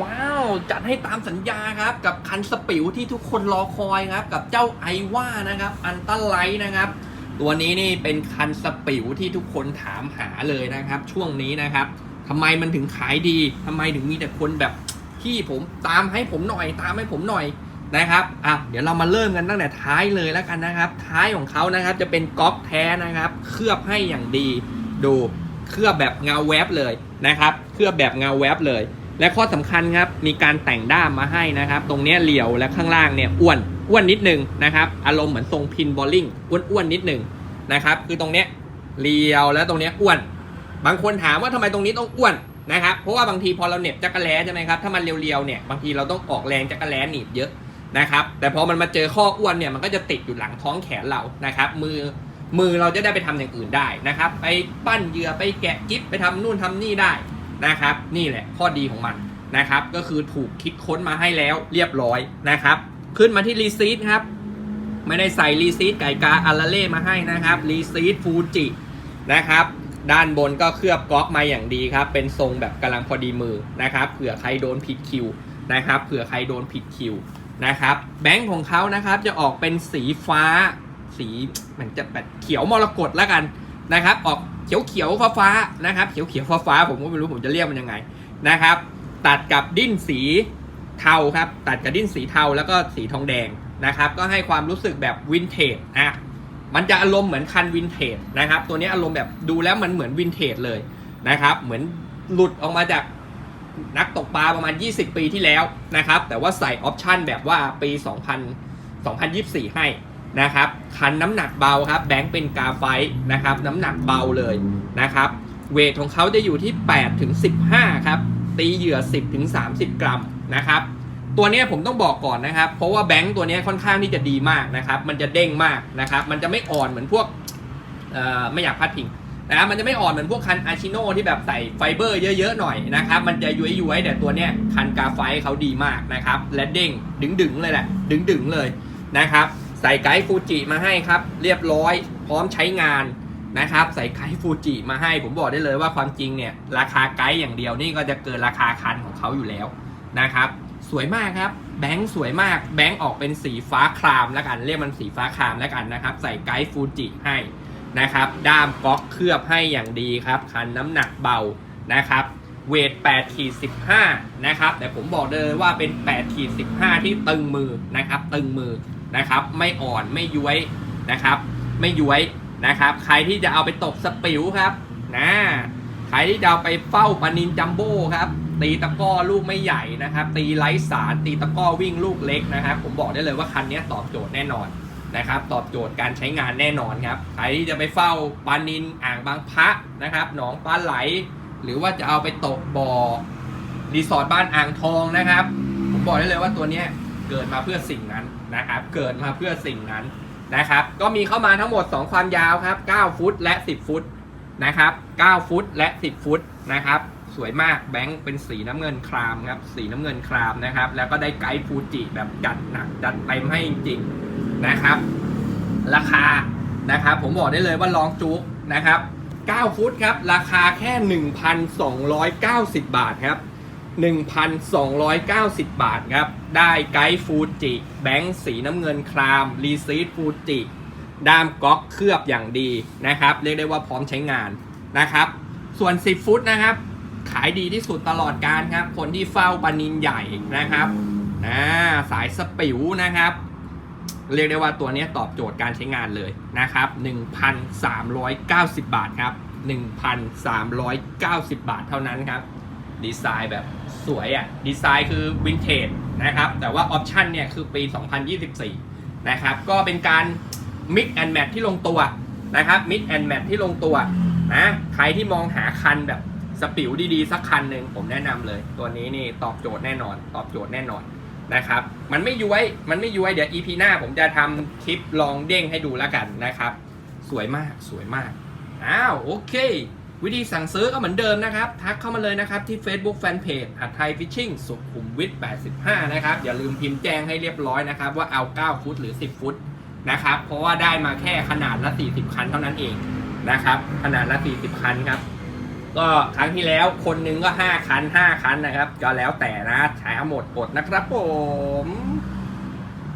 ว้าว จัดให้ตามสัญญาครับ กับคันสปิวที่ทุกคนรอคอยครับ กับเจ้าไอว่านะครับ อันต a ไลท์นะครับ ตัวนี้นี่เป็นคันสปิวที่ทุกคนถามหาเลยนะครับ ช่วงนี้นะครับทำไมมันถึงขายดีทำไมถึงมีแต่คนแบบพี่ผมตามให้ผมหน่อย ตามให้ผมหน่อยนะครับ อะ เดี๋ยวเรามาเริ่มกันตั้งแต่ท้ายเลยแล้วกันนะครับ ท้ายของเขานะครับจะเป็นก๊อกแท้นะครับ เคลือบให้อย่างดี ดู เคลือบแบบเงาแวบเลยนะครับ เคลือบแบบเงาแวบเลย และข้อสำคัญครับมีการแต่งด้ามมาให้นะครับ ตรงนี้เหลี่ยวและข้างล่างเนี่ยอ้วนอ้วนนิดนึงนะครับ อารมณ์เหมือนทรงพินบอลลิงอ้วนอ้วนๆนิดนึงนะครับ คือตรงเนี้ยเรียวแล้วตรงเนี้ยอ้วน บางคนถามว่าทำไมตรงนี้ต้องอ้วนนะครับ เพราะว่าบางทีพอเราเหน็บจักรแล้ใช่ไหมครับ ถ้ามันเรียวๆเนี่ยบางทีเราต้องออกแรงจักรแล้หนีบเยอะนะครับ แต่พอมันมาเจอข้ออ้วนเนี่ยมันก็จะติดอยู่หลังท้องแขนเรานะครับ มือมือเราจะได้ไปทำอย่างอื่นได้นะครับ ไปปั้นเหยื่อไปแกะกิ๊บไปทำนู่นทำนี่ได้ นะครับ นี่แหละข้อดีของมันนะครับ ก็คือถูกคิดค้นมาให้แล้วเรียบร้อยนะครับ ขึ้นมาที่รีซีทครับ ไม่ได้ใส่รีซีทไก่กาอาราเล่มาให้นะครับรีซีทฟูจินะครับ ด้านบนก็เคลือบก๊อกมาอย่างดีครับ เป็นทรงแบบกำลังพอดีมือนะครับเผื่อใครโดนผิดคิวนะครับเผื่อใครโดนผิดคิวนะครับ แบงค์ของเขานะครับจะออกเป็นสีฟ้า สีเหมือนจะแบบเขียวมรกตแล้วกันนะครับ ออกเขียวเขียวฟ้าฟ้านะครับ เขียวเขียวฟ้าฟ้าผมก็ไม่รู้ผมจะเรียกมันยังไงนะครับ ตัดกับดิ้นสีเทาครับ ตัดกับดิ้นสีเทาแล้วก็สีทองแดงนะครับ ก็ให้ความรู้สึกแบบวินเทจอะมันจะอารมณ์เหมือนคันวินเทจนะครับ ตัวนี้อารมณ์แบบดูแล้วมันเหมือนวินเทจเลยนะครับ เหมือนหลุดออกมาจากนักตกปลาประมาณ 20 ปีที่แล้วนะครับ แต่ว่าใส่ออปชันแบบว่าปี 2000 2024 ให้ นะครับคันน้ำหนักเบาครับแบงค์เป็นกาไฟนะครับน้ำหนักเบาเลยนะครับเวทของเขาจะอยู่ที่ 8 ถึง 15 ครับ ตีเหยื่อ 10 ถึง 30 กรัมนะครับตัวนี้ผมต้องบอกก่อนนะครับ เพราะว่าแบงค์ตัวนี้ค่อนข้างที่จะดีมากนะครับ มันจะเด้งมากนะครับ มันจะไม่อ่อนเหมือนพวกไม่อยากพลาดพิงนะครับมันจะไม่อ่อนเหมือนพวกคันอาชิโนที่แบบใส่ไฟเบอร์เยอะๆหน่อยนะครับ มันจะย้วยๆแต่ตัวเนี้ยคันกาไฟเขาดีมากนะครับ และเด้งดึงๆเลยแหละดึงๆเลยนะครับ ใส่ไกด์ฟูจิมาให้ครับ เรียบร้อยพร้อมใช้งานนะครับ ใส่ไกด์ฟูจิมาให้ ผมบอกได้เลยว่าความจริงเนี่ยราคาไกด์อย่างเดียวนี่ก็จะเกินราคาคันของเขาอยู่แล้วนะครับ สวยมากครับแบงค์สวยมากแบงค์ออกเป็นสีฟ้าครามแล้วกัน เรียกมันสีฟ้าครามแล้วกันนะครับ ใส่ไกด์ฟูจิให้นะครับ ด้ามก๊อกเคลือบให้อย่างดีครับคันน้ำหนักเบานะครับเวท8ขีด15 นะครับ แต่ผมบอกเลยว่าเป็น8ขีด15 ที่ตึงมือนะครับ ตึงมือ นะครับ ไม่อ่อนไม่ย้วยนะครับ ไม่ย้วยนะครับ ใครที่จะเอาไปตกสปิวครับนะใครที่จะเอาไปเฝ้าปานินจัมโบ้ครับ ตีตะก้อลูกไม่ใหญ่นะครับ ตีไร้สาร ตีตะก้อวิ่งลูกเล็กนะครับ ผมบอกได้เลยว่าคันนี้ตอบโจทย์แน่นอนนะครับ ตอบโจทย์การใช้งานแน่นอนครับ ใครที่จะไปเฝ้าปลานินอ่างบางพระนะครับ หนองปลาไหล หรือว่าจะเอาไปตกบ่อรีสอร์ทบ้านอ่างทองนะครับ ผมบอกได้เลยว่าตัวนี้เกิดมาเพื่อสิ่งนั้น นะครับเกิดมาเพื่อสิ่งนั้นนะครับ ก็มีเข้ามาทั้งหมด 2 ความยาวครับ 9 ฟุตและ 10 ฟุตนะครับ 9 ฟุตและ 10 ฟุตนะครับ สวยมากแบงค์เป็นสีน้ำเงินครามครับ สีน้ำเงินครามนะครับ แล้วก็ได้ไกด์ฟูจิแบบจัดหนักจัดเต็มให้จริงๆนะครับ ราคานะครับ ผมบอกได้เลยว่าลองจุกนะครับ 9 ฟุตครับ ราคาแค่ 1,290 บาทครับ 1,290 บาทครับ ได้ไกด์ฟูจิแบงค์สีน้ำเงินคราม รีซีทฟูจิด้ามก๊อกเคลือบอย่างดีนะครับ เรียกได้ว่าพร้อมใช้งานนะครับ ส่วน 10 ฟุตนะครับ ขายดีที่สุดตลอดการครับ คนที่เฝ้าปานินใหญ่นะครับอ่าสายสปิวนะครับ เรียกได้ว่าตัวนี้ตอบโจทย์การใช้งานเลยนะครับ 1,390 บาทครับ 1,390 บาทเท่านั้นครับ ดีไซน์แบบสวยอะ ดีไซน์คือวินเทจนะครับ แต่ว่าออปชันเนี่ยคือปี 2024 นะครับ ก็เป็นการมิกแอนด์แมทที่ลงตัวนะครับมิกแอนด์แมทที่ลงตัวนะใครที่มองหาคันแบบสปิวดีๆ สักคันหนึ่งผมแนะนำเลย ตัวนี้นี่ตอบโจทย์แน่นอน ตอบโจทย์แน่นอนนะครับ มันไม่ย้วยมันไม่ย้วยเดี๋ยว EP หน้าผมจะทำคลิปลองเด้งให้ดูแล้วกันนะครับ สวยมากสวยมาก อ้าว โอเค วิธีสั่งซื้อก็เหมือนเดิมนะครับ ทักเข้ามาเลยนะครับที่ Facebook Fanpage หัดไทยฟิชชิ่งสุขุมวิท85 นะครับ อย่าลืมพิมพ์แจ้งให้เรียบร้อยนะครับ ว่าเอา 9 ฟุตหรือ 10 ฟุตนะครับ เพราะว่าได้มาแค่ขนาดละ 40 คันเท่านั้นเองนะครับ ขนาดละ 40 คันครับ ก็ครั้งที่แล้วคนหนึงก็ห้าคันห้าคันนะครับ ก็แล้วแต่นะใช้หมดอดนะครับผม